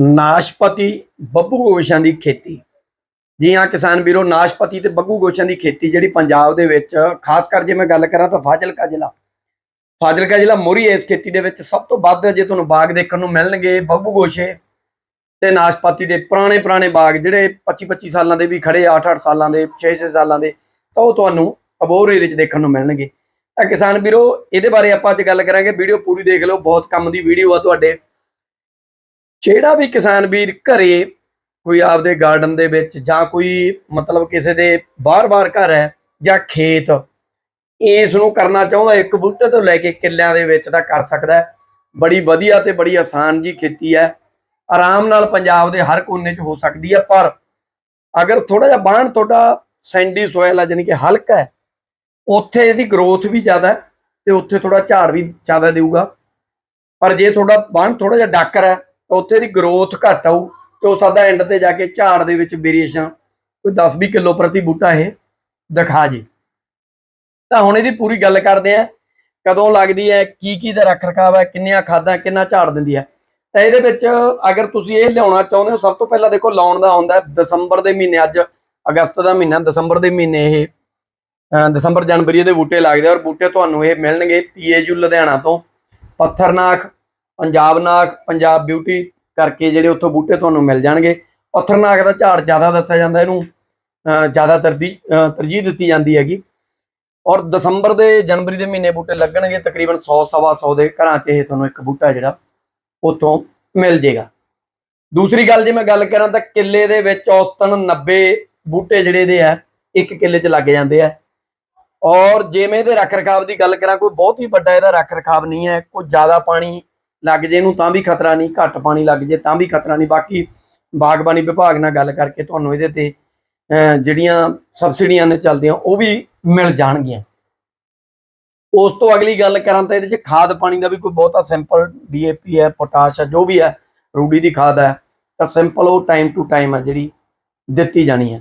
ਨਾਸ਼ਪਤੀ ਬੱਬੂ ਗੋਸ਼ਾਂ ਦੀ ਖੇਤੀ। ਜੀ ਹਾਂ ਕਿਸਾਨ ਵੀਰੋ, ਨਾਸ਼ਪਤੀ ਤੇ ਬੱਬੂ ਗੋਸ਼ਾਂ ਦੀ ਖੇਤੀ ਜਿਹੜੀ ਪੰਜਾਬ ਦੇ ਵਿੱਚ, ਖਾਸ ਕਰ ਜੇ ਮੈਂ ਗੱਲ ਕਰਾਂ ਤਾਂ ਫਾਜ਼ਿਲਕਾ ਜ਼ਿਲ੍ਹਾ। ਫਾਜ਼ਿਲਕਾ ਜ਼ਿਲ੍ਹਾ ਮੋਰੀ ਇਸ ਖੇਤੀ ਦੇ ਵਿੱਚ ਸਭ ਤੋਂ ਵੱਧ ਜੇ ਤੁਹਾਨੂੰ ਬਾਗ ਦੇਖਣ ਨੂੰ ਮਿਲਣਗੇ ਬੱਬੂ ਗੋਸ਼ੇ ਤੇ ਨਾਸ਼ਪਤੀ ਦੇ ਪੁਰਾਣੇ ਪੁਰਾਣੇ ਬਾਗ ਜਿਹੜੇ 25 25 ਸਾਲਾਂ ਦੇ ਵੀ ਖੜੇ 8 8 ਸਾਲਾਂ ਦੇ 6 6 ਸਾਲਾਂ ਦੇ, ਤਾਂ ਉਹ ਤੁਹਾਨੂੰ ਅਬੋਰ ਏਰੀਆ 'ਚ ਦੇਖਣ ਨੂੰ ਮਿਲਣਗੇ। ਤਾਂ ਕਿਸਾਨ ਵੀਰੋ, ਇਹਦੇ ਬਾਰੇ ਆਪਾਂ ਅੱਜ ਗੱਲ ਕਰਾਂਗੇ, ਵੀਡੀਓ ਪੂਰੀ ਦੇਖ ਲਓ, ਬਹੁਤ ਕੰਮ ਦੀ ਵੀਡੀਓ ਆ ਤੁਹਾਡੇ। ਜਿਹੜਾ ਵੀ ਕਿਸਾਨ ਵੀਰ ਘਰੇ ਕੋਈ ਆਪਦੇ ਗਾਰਡਨ ਦੇ ਵਿੱਚ ਜਾਂ ਕੋਈ ਮਤਲਬ ਕਿਸੇ ਦੇ ਬਾਹਰ-ਬਾਹਰ ਘਰ ਹੈ ਜਾਂ ਖੇਤ ਇਸ ਨੂੰ ਕਰਨਾ ਚਾਹੁੰਦਾ, ਇੱਕ ਬੂਟੇ ਤੋਂ ਲੈ ਕੇ ਕਿੱਲਿਆਂ ਦੇ ਵਿੱਚ ਤਾਂ ਕਰ ਸਕਦਾ ਬੜੀ ਵਧੀਆ ਤੇ ਬੜੀ ਆਸਾਨ ਜੀ ਖੇਤੀ ਹੈ। ਆਰਾਮ ਨਾਲ ਪੰਜਾਬ ਦੇ ਹਰ ਕੋਨੇ 'ਚ ਹੋ ਸਕਦੀ ਹੈ, ਪਰ ਅਗਰ ਥੋੜਾ ਜਿਹਾ ਬਾਣ ਤੁਹਾਡਾ ਸੈਂਡੀ ਸੋਇਲ ਆ ਜਾਨੀ ਕਿ ਹਲਕਾ ਹੈ, ਉੱਥੇ ਇਹਦੀ ਗਰੋਥ ਵੀ ਜ਼ਿਆਦਾ ਹੈ ਤੇ ਉੱਥੇ ਥੋੜਾ ਝਾੜ ਵੀ ਜ਼ਿਆਦਾ ਦੇਊਗਾ। ਪਰ ਜੇ ਤੁਹਾਡਾ ਬਾਣ ਥੋੜਾ ਜਿਹਾ ਡਾਕਰ ਹੈ ਉੱਥੇ ਦੀ ਗਰੋਥ ਘੱਟ ਆਊ ਤੇ ਉਹ ਸਾਡਾ ਐਂਡ ਤੇ ਜਾ ਕੇ ਝਾੜ ਦੇ ਵਿੱਚ ਵੇਰੀਏਸ਼ਨ ਕੋਈ 10-20 ਕਿਲੋ ਪ੍ਰਤੀ ਬੂਟਾ ਇਹ ਦਿਖਾ ਜੇ। ਤਾਂ ਹੁਣ ਇਹਦੀ ਪੂਰੀ ਗੱਲ ਕਰਦੇ ਆ, ਕਦੋਂ ਲੱਗਦੀ ਹੈ, ਕੀ ਕੀ ਦਾ ਰੱਖ ਰਖਾਵ ਹੈ, ਕਿੰਨੀਆਂ ਖਾਦਾਂ, ਕਿੰਨਾ ਝਾੜ ਦਿੰਦੀ ਹੈ। ਤਾਂ ਇਹਦੇ ਵਿੱਚ ਅਗਰ ਤੁਸੀਂ ਇਹ ਲਿਆਉਣਾ ਚਾਹੁੰਦੇ ਹੋ, ਸਭ ਤੋਂ ਪਹਿਲਾਂ ਦੇਖੋ ਲਾਉਣ ਦਾ ਹੁੰਦਾ ਦਸੰਬਰ ਦੇ ਮਹੀਨੇ, ਅੱਜ ਅਗਸਤ ਦਾ ਮਹੀਨਾ, ਦਸੰਬਰ ਦੇ ਮਹੀਨੇ ਇਹ ਦਸੰਬਰ ਜਨਵਰੀ ਦੇ ਬੂਟੇ ਲੱਗਦੇ ਆ ਔਰ ਬੂਟੇ ਤੁਹਾਨੂੰ ਇਹ ਮਿਲਣਗੇ ਪੀਏਯੂ ਲੁਧਿਆਣਾ ਤੋਂ, ਪੱਥਰਨਾਖ ਪੰਜਾਬ ਨਾਗ, ਪੰਜਾਬ ਬਿਊਟੀ ਕਰਕੇ ਜਿਹੜੇ ਉੱਥੋਂ ਬੂਟੇ ਤੁਹਾਨੂੰ ਮਿਲ ਜਾਣਗੇ। ਪੱਥਰਨਾਖ ਦਾ ਝਾੜ ਜ਼ਿਆਦਾ ਦੱਸਿਆ ਜਾਂਦਾ, ਇਹਨੂੰ, ਅਹ, ਜ਼ਿਆਦਾ ਤਰਦੀ ਤਰਜੀਹ ਦਿੱਤੀ ਜਾਂਦੀ ਹੈਗੀ। ਔਰ ਦਸੰਬਰ ਦੇ ਜਨਵਰੀ ਦੇ ਮਹੀਨੇ ਬੂਟੇ ਲੱਗਣਗੇ, ਤਕਰੀਬਨ 100 ਸਵਾ 100 ਦੇ ਘਰਾਂ 'ਚ ਇਹ ਤੁਹਾਨੂੰ ਇੱਕ ਬੂਟਾ ਜਿਹੜਾ ਉੱਥੋਂ ਮਿਲ ਜੇਗਾ ਦੂਸਰੀ ਗੱਲ ਜੇ ਮੈਂ ਗੱਲ ਕਰਾਂ ਤਾਂ ਕਿੱਲੇ ਦੇ ਵਿੱਚ ਔਸਤਨ 90 ਬੂਟੇ ਜਿਹੜੇ ਦੇ ਆ, ਇੱਕ ਕਿੱਲੇ 'ਚ ਲੱਗ ਜਾਂਦੇ ਆ। ਔਰ ਜੇ ਮੈਂ ਇਹਦੇ ਰੱਖ ਰਖਾਵ ਦੀ ਗੱਲ ਕਰਾਂ, ਕੋਈ ਬਹੁਤ ਹੀ ਵੱਡਾ ਇਹਦਾ ਰੱਖ ਰਖਾਵ ਨਹੀਂ ਹੈ, ਕੋਈ ਜ਼ਿਆਦਾ ਪਾਣੀ ਲੱਗ ਜੇ ਇਹਨੂੰ ਤਾਂ ਵੀ ਖਤਰਾ ਨਹੀਂ, ਘੱਟ ਪਾਣੀ ਲੱਗ ਜੇ ਤਾਂ ਵੀ ਖਤਰਾ ਨਹੀਂ। ਬਾਕੀ ਬਾਗਬਾਨੀ ਵਿਭਾਗ ਨਾਲ ਗੱਲ ਕਰਕੇ ਤੁਹਾਨੂੰ ਇਹਦੇ ਤੇ ਜਿਹੜੀਆਂ ਸਬਸਿਡੀਆਂ ਨੇ ਚੱਲਦੀਆਂ, ਉਹ ਵੀ ਮਿਲ ਜਾਣਗੀਆਂ। ਉਸ ਤੋਂ ਅਗਲੀ ਗੱਲ ਕਰਾਂ ਤਾਂ ਇਹਦੇ 'ਚ ਖਾਦ ਪਾਣੀ ਦਾ ਵੀ ਕੋਈ ਬਹੁਤਾ ਸਿੰਪਲ ਡੀਏਪੀ ਹੈ ਪੋਟਾਸ਼ ਹੈ, ਜੋ ਵੀ ਹੈ, ਰੂੜੀ ਦੀ ਖਾਦ ਹੈ, ਤਾਂ ਸਿੰਪਲ ਉਹ ਟਾਈਮ ਟੂ ਟਾਈਮ ਹੈ ਜਿਹੜੀ ਦਿੱਤੀ ਜਾਣੀ ਹੈ।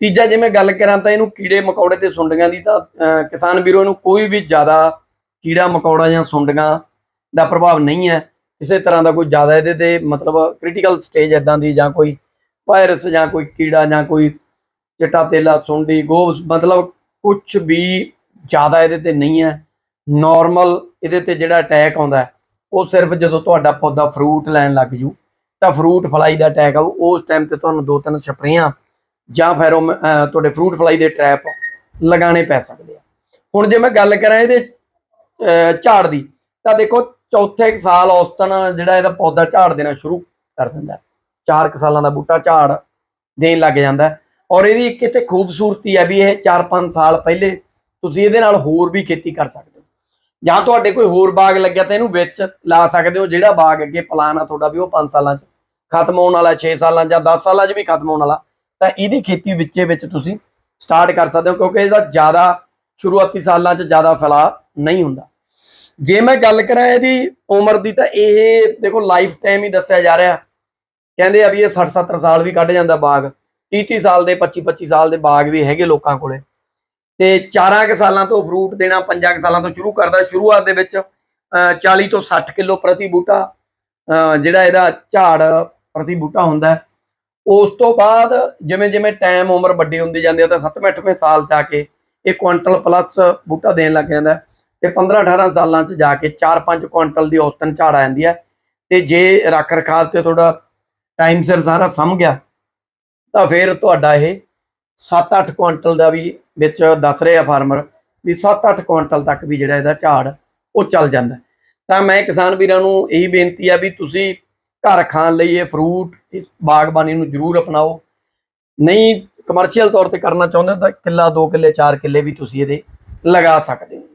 ਤੀਜਾ ਜਿਵੇਂ ਗੱਲ ਕਰਾਂ ਤਾਂ ਇਹਨੂੰ ਕੀੜੇ ਮਕੌੜੇ ਤੇ ਸੁੰਡੀਆਂ ਦੀ ਤਾਂ ਕਿਸਾਨ ਵੀਰੋ ਇਹਨੂੰ ਕੋਈ ਵੀ ਜ਼ਿਆਦਾ ਕੀੜਾ ਮਕੌੜਾ ਜਾਂ ਸੁੰਡੀਆਂ ਦਾ ਪ੍ਰਭਾਵ ਨਹੀਂ ਹੈ। ਕਿਸੇ ਤਰ੍ਹਾਂ ਦਾ ਕੋਈ ਜ਼ਿਆਦਾ ਇਹਦੇ ਤੇ ਮਤਲਬ ਕ੍ਰਿਟੀਕਲ ਸਟੇਜ ਇਦਾਂ ਦੀ ਜਾਂ ਕੋਈ ਵਾਇਰਸ ਜਾਂ ਕੋਈ ਕੀੜਾ ਜਾਂ ਕੋਈ ਚਿੱਟਾ ਤੇਲਾ ਸੁੰਡੀ ਗੋਬਸ ਮਤਲਬ ਕੁਝ ਵੀ ਜ਼ਿਆਦਾ ਇਹਦੇ ਤੇ ਨਹੀਂ ਹੈ। ਨਾਰਮਲ ਇਹਦੇ ਤੇ ਜਿਹੜਾ ਅਟੈਕ ਆਉਂਦਾ ਉਹ ਸਿਰਫ ਜਦੋਂ ਤੁਹਾਡਾ ਪੌਦਾ ਫਰੂਟ ਲੈਣ ਲੱਗ ਜੂ ਤਾਂ ਫਰੂਟ ਫਲਾਈ ਦਾ ਅਟੈਕ ਆਊ। ਉਸ ਟਾਈਮ ਤੇ ਤੁਹਾਨੂੰ ਦੋ ਤਿੰਨ ਸਪਰੇਆਂ ਜਾਂ ਫਿਰ ਉਹ, ਤੁਹਾਡੇ ਫਰੂਟ ਫਲਾਈ ਦੇ ਟ੍ਰੈਪ ਲਗਾਉਣੇ ਪੈ ਸਕਦੇ ਆ। ਹੁਣ ਜੇ ਮੈਂ ਗੱਲ ਕਰਾਂ ਇਹਦੇ ਝਾੜ ਦੀ ਤਾਂ ਦੇਖੋ ਚੌਥੇ ਕੁ ਸਾਲ ਔਸਤਨ ਜਿਹੜਾ ਇਹਦਾ ਪੌਦਾ ਝਾੜ ਦੇਣਾ ਸ਼ੁਰੂ ਕਰ ਦਿੰਦਾ ਹੈ। ਚਾਰ ਕੁ ਸਾਲਾਂ ਦਾ ਬੂਟਾ ਝਾੜ ਦੇਣ ਲੱਗ ਜਾਂਦਾ ਔਰ ਇਹਦੀ ਇੱਕ ਇੱਥੇ ਖੂਬਸੂਰਤੀ ਹੈ ਵੀ ਇਹ 4-5 ਸਾਲ ਪਹਿਲੇ ਤੁਸੀਂ ਇਹਦੇ ਨਾਲ ਹੋਰ ਵੀ ਖੇਤੀ ਕਰ ਸਕਦੇ ਹੋ। ਜਾਂ ਤੁਹਾਡੇ ਕੋਈ ਹੋਰ ਬਾਗ ਲੱਗਿਆ ਤਾਂ ਇਹਨੂੰ ਵਿੱਚ ਲਾ ਸਕਦੇ ਹੋ। ਜਿਹੜਾ ਬਾਗ ਅੱਗੇ ਪਲਾਨ ਆ ਤੁਹਾਡਾ ਵੀ ਉਹ 5 ਸਾਲਾਂ 'ਚ ਖਤਮ ਹੋਣ ਵਾਲਾ 6 ਸਾਲਾਂ ਜਾਂ 10 ਸਾਲਾਂ 'ਚ ਵੀ ਖਤਮ ਹੋਣ ਵਾਲਾ, ਤਾਂ ਇਹਦੀ ਖੇਤੀ ਵਿੱਚੇ ਵਿੱਚ ਤੁਸੀਂ ਸਟਾਰਟ ਕਰ ਸਕਦੇ ਹੋ, ਕਿਉਂਕਿ ਇਹਦਾ ਜ਼ਿਆਦਾ ਸ਼ੁਰੂਆਤੀ ਸਾਲਾਂ 'ਚ ਜ਼ਿਆਦਾ ਫੈਲਾਅ ਨਹੀਂ ਹੁੰਦਾ। ਜੇ ਮੈਂ ਗੱਲ ਕਰਾਂ ਇਹਦੀ ਉਮਰ ਦੀ ਤਾਂ ਇਹ ਦੇਖੋ ਲਾਈਫ ਟਾਈਮ ਹੀ ਦੱਸਿਆ ਜਾ ਰਿਹਾ। ਕਹਿੰਦੇ ਆ ਵੀ ਇਹ 60 70 ਸਾਲ ਵੀ ਕੱਢ ਜਾਂਦਾ ਬਾਗ। 30 30 ਸਾਲ ਦੇ 25 25 ਸਾਲ ਦੇ ਬਾਗ ਵੀ ਹੈਗੇ ਲੋਕਾਂ ਕੋਲੇ। ਤੇ 4 ਕੁ ਸਾਲਾਂ ਤੋਂ ਫਰੂਟ ਦੇਣਾ 5 ਕੁ ਸਾਲਾਂ ਤੋਂ ਸ਼ੁਰੂ ਕਰਦਾ। ਸ਼ੁਰੂਆਤ ਦੇ ਵਿੱਚ ਅਹ, 40 ਤੋਂ 60 ਕਿਲੋ ਪ੍ਰਤੀ ਬੂਟਾ ਜਿਹੜਾ ਇਹਦਾ ਝਾੜ ਪ੍ਰਤੀ ਬੂਟਾ ਹੁੰਦਾ ਉਸ ਤੋਂ ਬਾਅਦ ਜਿਵੇਂ ਜਿਵੇਂ ਟਾਈਮ ਉਮਰ ਵੱਡੀ ਹੁੰਦੀ ਜਾਂਦੀ ਹੈ ਤਾਂ 7ਵੇਂ 8ਵੇਂ ਸਾਲ 'ਚ ਆ ਕੇ ਇਹ ਕੁਇੰਟਲ ਪਲੱਸ ਬੂਟਾ ਦੇਣ ਲੱਗ ਜਾਂਦਾ ਤੇ 15 18 ਸਾਲਾਂ 'ਚ ਜਾ ਕੇ 4-5 ਕੁਇੰਟਲ ਦੀ ਔਸਤਨ ਝਾੜ ਆ ਜਾਂਦੀ ਹੈ। ਤੇ ਜੇ ਰੱਖ ਰਖਾਵ ਤੇ ਤੁਹਾਡਾ ਟਾਈਮ ਸਿਰ ਸਾਰਾ ਸਮ ਗਿਆ, ਤਾਂ ਫਿਰ ਤੁਹਾਡਾ ਇਹ 7-8 ਕੁਇੰਟਲ ਦਾ ਵੀ ਵਿੱਚ ਦੱਸ ਰਿਹਾ ਫਾਰਮਰ ਵੀ 7-8 ਕੁਆਂਟਲ ਤੱਕ ਵੀ ਜਿਹੜਾ ਇਹਦਾ ਝਾੜ, ਉਹ ਚੱਲ ਜਾਂਦਾ ਤਾਂ ਮੈਂ ਕਿਸਾਨ ਵੀਰਾਂ ਨੂੰ ਇਹੀ ਬੇਨਤੀ ਆ ਵੀ ਤੁਸੀਂ ਘਰ ਖਾਣ ਲਈ ਇਹ ਫਰੂਟ ਇਸ ਬਾਗਬਾਨੀ ਨੂੰ ਜ਼ਰੂਰ ਅਪਣਾਓ। ਨਹੀਂ ਕਮਰਸ਼ੀਅਲ ਤੌਰ ਤੇ ਕਰਨਾ ਚਾਹੁੰਦੇ ਹੋ ਤਾਂ ਕਿੱਲਾ 2 ਕਿੱਲੇ 4 ਕਿੱਲੇ ਵੀ ਤੁਸੀਂ ਇਹਦੇ ਲਗਾ ਸਕਦੇ ਹੋ।